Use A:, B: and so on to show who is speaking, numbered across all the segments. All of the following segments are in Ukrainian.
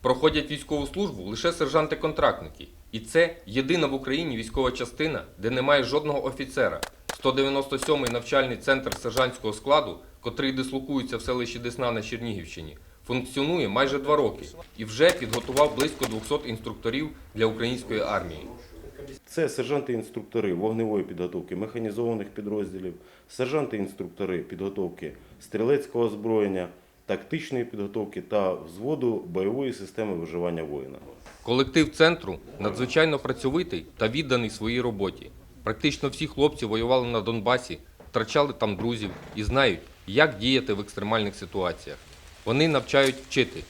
A: проходять військову службу лише сержанти-контрактники. І це єдина в Україні військова частина, де немає жодного офіцера. 197-й навчальний центр сержантського складу, котрий дислокується в селищі Десна на Чернігівщині, функціонує майже два роки і вже підготував близько 200 інструкторів для української армії.
B: Це сержанти-інструктори вогневої підготовки механізованих підрозділів, сержанти-інструктори підготовки стрілецького озброєння, тактичної підготовки та взводу бойової системи виживання воїна.
A: Колектив центру надзвичайно працьовитий та відданий своїй роботі. Практично всі хлопці воювали на Донбасі, втрачали там друзів і знають, як діяти в екстремальних ситуаціях. Вони навчають вчити.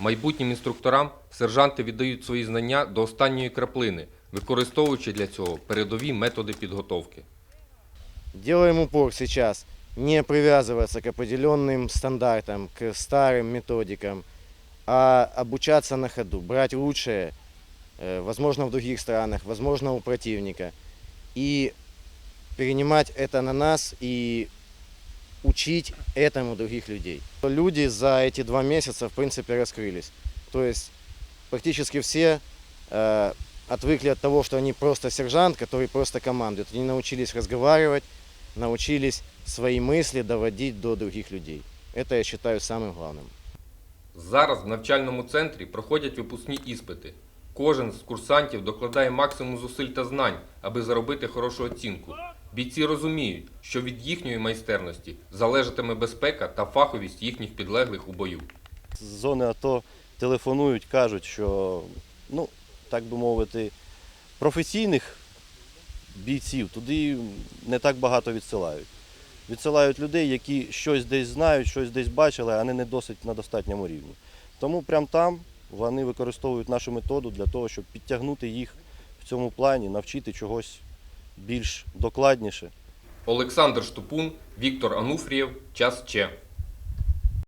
A: Майбутнім інструкторам сержанти віддають свої знання до останньої краплини, використовуючи для цього передові методи підготовки.
C: Делаем упор сейчас не привязываться к определенным стандартам, к старым методикам, а обучаться на ходу, брать лучшее, э, возможно, в других странах, возможно, у противника, и перенимать это на нас и учить этому других людей. Люди за эти два месяца, в принципе, раскрылись. То есть практически все э, отвыкли от того, что они просто сержант, который просто командует. Они научились разговаривать, научились свои мысли доводить до других людей. Это я считаю самым главным.
A: Зараз в навчальному центрі проходять випускні іспити. Кожен з курсантів докладає максимум зусиль та знань, аби заробити хорошу оцінку. Бійці розуміють, що від їхньої майстерності залежатиме безпека та фаховість їхніх підлеглих у бою.
D: З зони АТО телефонують, кажуть, що, ну, так би мовити, професійних бійців туди не так багато відсилають. Відсилають людей, які щось десь знають, щось десь бачили, а не не досить на достатньому рівні. Тому прямо там вони використовують нашу методу для того, щоб підтягнути їх в цьому плані, навчити чогось більш докладніше.
A: Олександр Штупун, Віктор Ануфрієв, час Че.